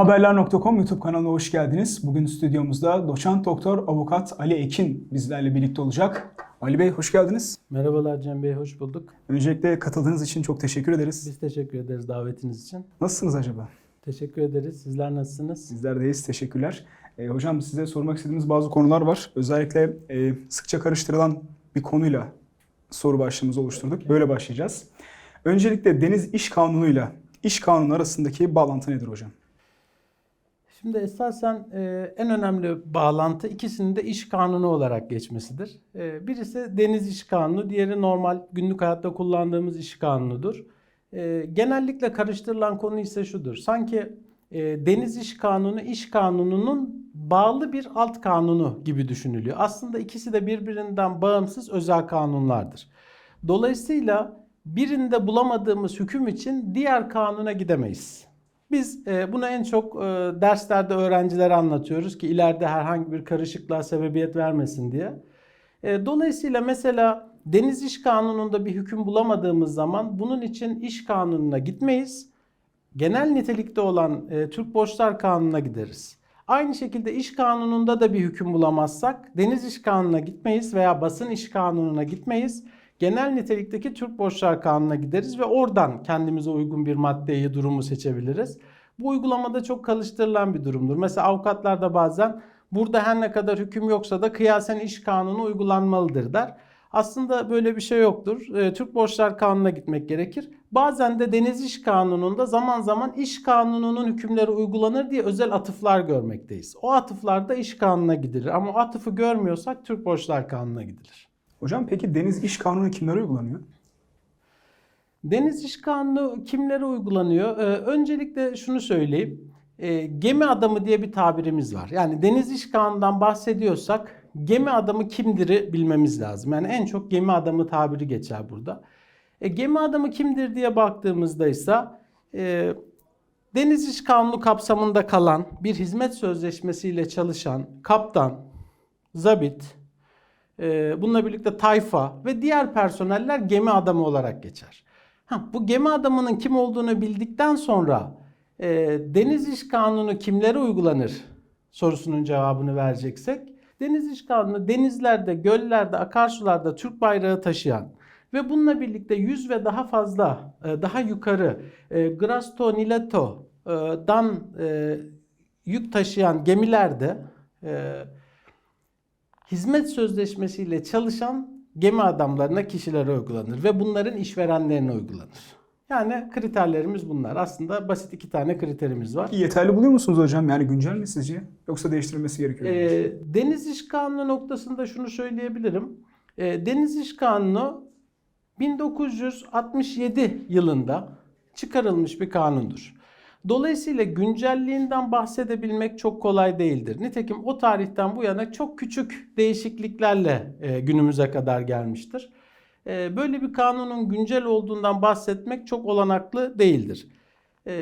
Haberler.com YouTube kanalına hoş geldiniz. Bugün stüdyomuzda doçent doktor avukat Ali Ekin bizlerle birlikte olacak. Ali Bey hoş geldiniz. Merhabalar Cem Bey, hoş bulduk. Öncelikle katıldığınız için çok teşekkür ederiz. Biz teşekkür ederiz davetiniz için. Nasılsınız acaba? Teşekkür ederiz. Sizler nasılsınız? Bizler deyiz, teşekkürler. Ee, hocam size sormak istediğimiz bazı konular var. Özellikle e, sıkça karıştırılan bir konuyla soru başlığımızı oluşturduk. Böyle başlayacağız. Öncelikle Deniz İş Kanunu'yla İş Kanunu arasındaki bağlantı nedir hocam? Şimdi esasen e, en önemli bağlantı ikisinin de iş kanunu olarak geçmesidir. E, birisi deniz iş kanunu, diğeri normal günlük hayatta kullandığımız iş kanunudur. E, genellikle karıştırılan konu ise şudur. Sanki e, deniz iş kanunu iş kanununun bağlı bir alt kanunu gibi düşünülüyor. Aslında ikisi de birbirinden bağımsız özel kanunlardır. Dolayısıyla birinde bulamadığımız hüküm için diğer kanuna gidemeyiz. Biz e, bunu en çok e, derslerde öğrencilere anlatıyoruz ki ileride herhangi bir karışıklığa sebebiyet vermesin diye. E, dolayısıyla mesela Deniz İş Kanunu'nda bir hüküm bulamadığımız zaman bunun için iş kanununa gitmeyiz. Genel nitelikte olan Türk Borçlar Kanunu'na gideriz. Aynı şekilde iş kanununda da bir hüküm bulamazsak Deniz İş Kanunu'na gitmeyiz veya Basın İş Kanunu'na gitmeyiz. Genel nitelikteki Türk Borçlar Kanunu'na gideriz ve oradan kendimize uygun bir maddeyi, durumu seçebiliriz. Bu uygulamada çok karıştırılan bir durumdur. Mesela avukatlar da bazen burada her ne kadar hüküm yoksa da kıyasen iş kanunu uygulanmalıdır der. Aslında böyle bir şey yoktur. Ee, Türk Borçlar Kanunu'na gitmek gerekir. Bazen de Deniz İş Kanunu'nda zaman zaman iş kanununun hükümleri uygulanır diye özel atıflar görmekteyiz. O atıflarda iş kanununa gidilir ama o atıfı görmüyorsak Türk Borçlar Kanunu'na gidilir. Hocam peki Deniz İş Kanunu kimlere uygulanıyor? Deniz İş Kanunu kimlere uygulanıyor? Ee, öncelikle şunu söyleyeyim. Ee, gemi adamı diye bir tabirimiz var. Yani Deniz İş Kanunu'ndan bahsediyorsak gemi adamı kimdir'i bilmemiz lazım. Yani en çok gemi adamı tabiri geçer burada. E, gemi adamı kimdir diye baktığımızda ise e, Deniz İş Kanunu kapsamında kalan bir hizmet sözleşmesiyle çalışan kaptan, zabit, bununla birlikte tayfa ve diğer personeller gemi adamı olarak geçer. Ha, bu gemi adamının kim olduğunu bildikten sonra e, Deniz İş Kanunu kimlere uygulanır sorusunun cevabını vereceksek Deniz İş Kanunu denizlerde, göllerde, akarsularda Türk bayrağı taşıyan ve bununla birlikte 100 ve daha fazla e, daha yukarı e, Grasto Nileto'dan e, yük taşıyan gemilerde e, hizmet sözleşmesiyle çalışan gemi adamlarına kişilere uygulanır ve bunların işverenlerine uygulanır. Yani kriterlerimiz bunlar. Aslında basit iki tane kriterimiz var. Yeterli buluyor musunuz hocam? Yani güncel mi sizce? Yoksa değiştirilmesi gerekiyor mu? Ee, Deniz İş Kanunu noktasında şunu söyleyebilirim. Ee, Deniz İş Kanunu 1967 yılında çıkarılmış bir kanundur. Dolayısıyla güncelliğinden bahsedebilmek çok kolay değildir. Nitekim o tarihten bu yana çok küçük değişikliklerle e, günümüze kadar gelmiştir. E, böyle bir kanunun güncel olduğundan bahsetmek çok olanaklı değildir. E,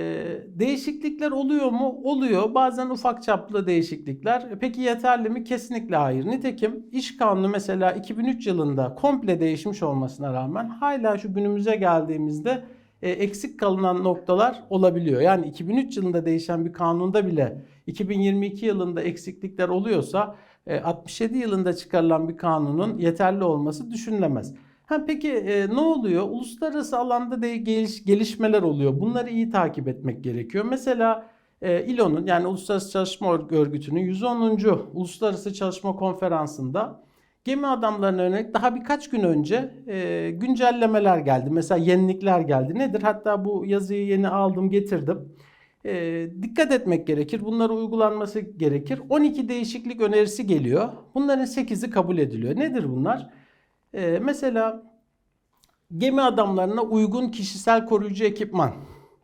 değişiklikler oluyor mu? Oluyor. Bazen ufak çaplı değişiklikler. Peki yeterli mi? Kesinlikle hayır. Nitekim iş kanunu mesela 2003 yılında komple değişmiş olmasına rağmen hala şu günümüze geldiğimizde e, eksik kalınan noktalar olabiliyor. Yani 2003 yılında değişen bir kanunda bile 2022 yılında eksiklikler oluyorsa e, 67 yılında çıkarılan bir kanunun yeterli olması düşünülemez. Ha peki e, ne oluyor? Uluslararası alanda de geliş, gelişmeler oluyor. Bunları iyi takip etmek gerekiyor. Mesela e, İLO'nun yani Uluslararası Çalışma Örgütü'nün 110. Uluslararası Çalışma Konferansı'nda gemi adamlarına yönelik daha birkaç gün önce e, güncellemeler geldi. Mesela yenilikler geldi. Nedir? Hatta bu yazıyı yeni aldım getirdim. E, dikkat etmek gerekir. Bunlara uygulanması gerekir. 12 değişiklik önerisi geliyor. Bunların 8'i kabul ediliyor. Nedir bunlar? E, mesela gemi adamlarına uygun kişisel koruyucu ekipman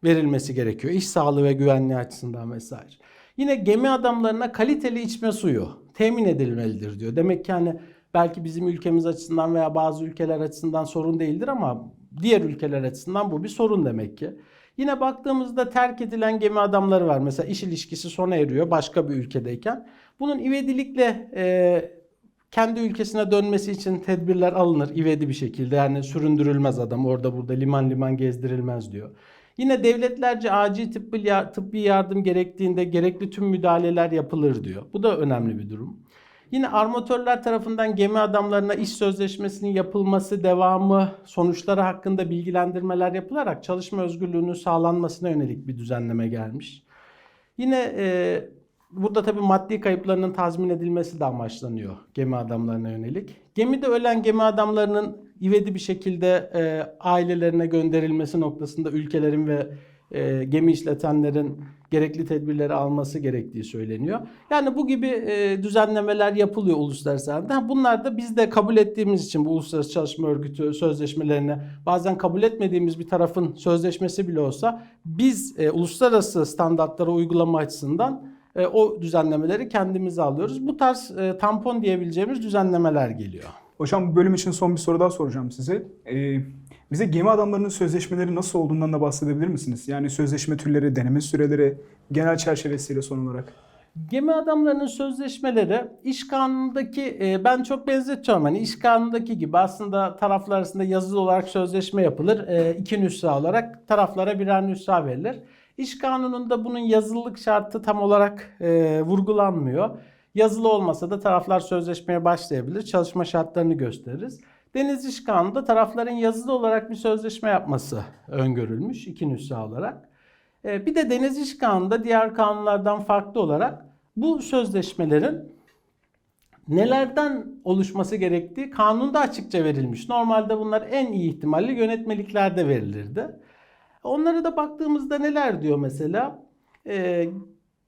verilmesi gerekiyor. İş sağlığı ve güvenliği açısından vesaire. Yine gemi adamlarına kaliteli içme suyu temin edilmelidir diyor. Demek ki hani belki bizim ülkemiz açısından veya bazı ülkeler açısından sorun değildir ama diğer ülkeler açısından bu bir sorun demek ki. Yine baktığımızda terk edilen gemi adamları var. Mesela iş ilişkisi sona eriyor başka bir ülkedeyken. Bunun ivedilikle e, kendi ülkesine dönmesi için tedbirler alınır ivedi bir şekilde. Yani süründürülmez adam orada burada liman liman gezdirilmez diyor. Yine devletlerce acil tıbbi, tıbbi yardım gerektiğinde gerekli tüm müdahaleler yapılır diyor. Bu da önemli bir durum. Yine armatörler tarafından gemi adamlarına iş sözleşmesinin yapılması, devamı, sonuçları hakkında bilgilendirmeler yapılarak çalışma özgürlüğünün sağlanmasına yönelik bir düzenleme gelmiş. Yine e, burada tabii maddi kayıplarının tazmin edilmesi de amaçlanıyor gemi adamlarına yönelik. Gemide ölen gemi adamlarının ivedi bir şekilde e, ailelerine gönderilmesi noktasında ülkelerin ve e, gemi işletenlerin gerekli tedbirleri alması gerektiği söyleniyor. Yani bu gibi e, düzenlemeler yapılıyor uluslararası alanda. Bunlar da biz de kabul ettiğimiz için bu Uluslararası Çalışma Örgütü sözleşmelerini bazen kabul etmediğimiz bir tarafın sözleşmesi bile olsa biz e, uluslararası standartlara uygulama açısından e, o düzenlemeleri kendimize alıyoruz. Bu tarz e, tampon diyebileceğimiz düzenlemeler geliyor. Hocam bu bölüm için son bir soru daha soracağım size. Ee, bize gemi adamlarının sözleşmeleri nasıl olduğundan da bahsedebilir misiniz? Yani sözleşme türleri, deneme süreleri, genel çerçevesiyle son olarak. Gemi adamlarının sözleşmeleri iş kanunundaki e, ben çok benzetiyorum hani iş kanunundaki gibi aslında taraflar arasında yazılı olarak sözleşme yapılır. E, iki nüsha olarak taraflara birer nüsha verilir. İş kanununda bunun yazılılık şartı tam olarak e, vurgulanmıyor. Yazılı olmasa da taraflar sözleşmeye başlayabilir. Çalışma şartlarını gösteririz. Deniz İş Kanunu'nda tarafların yazılı olarak bir sözleşme yapması öngörülmüş iki nüsha olarak. Ee, Bir de Deniz İş Kanunu'nda diğer kanunlardan farklı olarak bu sözleşmelerin nelerden oluşması gerektiği kanunda açıkça verilmiş. Normalde bunlar en iyi ihtimalle yönetmeliklerde verilirdi. Onlara da baktığımızda neler diyor mesela? Ee,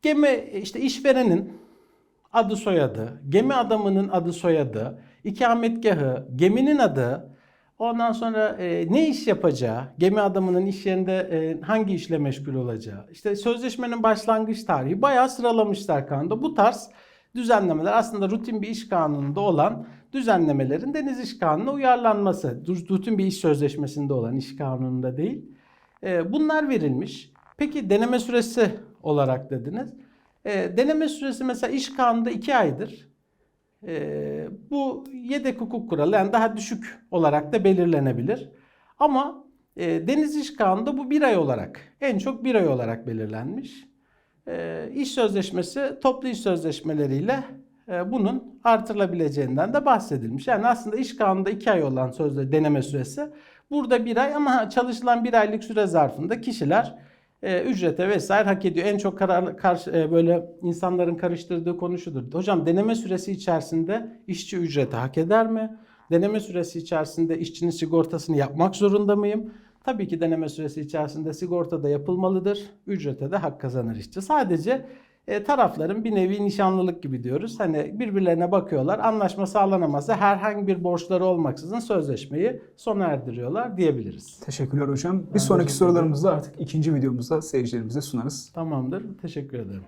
gemi işte işverenin adı soyadı, gemi adamının adı soyadı, ikametgahı, geminin adı, ondan sonra e, ne iş yapacağı, gemi adamının iş yerinde e, hangi işle meşgul olacağı, işte sözleşmenin başlangıç tarihi bayağı sıralamışlar kanunda. Bu tarz düzenlemeler aslında rutin bir iş kanununda olan düzenlemelerin deniz iş kanununa uyarlanması. Rutin bir iş sözleşmesinde olan iş kanununda değil. E, bunlar verilmiş. Peki deneme süresi olarak dediniz. E, deneme süresi mesela iş kanununda 2 aydır. E, bu yedek hukuk kuralı yani daha düşük olarak da belirlenebilir. Ama e, deniz iş kanununda bu bir ay olarak en çok bir ay olarak belirlenmiş. E, iş sözleşmesi toplu iş sözleşmeleriyle e, bunun artırılabileceğinden de bahsedilmiş. Yani aslında iş kanununda 2 ay olan sözde deneme süresi burada bir ay ama çalışılan bir aylık süre zarfında kişiler e, ücrete vesaire hak ediyor. En çok karar, karşı, e, böyle insanların karıştırdığı konu. Hocam deneme süresi içerisinde işçi ücreti hak eder mi? Deneme süresi içerisinde işçinin sigortasını yapmak zorunda mıyım? Tabii ki deneme süresi içerisinde sigorta da yapılmalıdır. Ücrete de hak kazanır işçi. Sadece e, tarafların bir nevi nişanlılık gibi diyoruz. Hani birbirlerine bakıyorlar. Anlaşma sağlanamazsa herhangi bir borçları olmaksızın sözleşmeyi sona erdiriyorlar diyebiliriz. Teşekkürler hocam. Bir sonraki teşekkür ederim. sorularımızı artık ikinci videomuzda seyircilerimize sunarız. Tamamdır. Teşekkür ederim.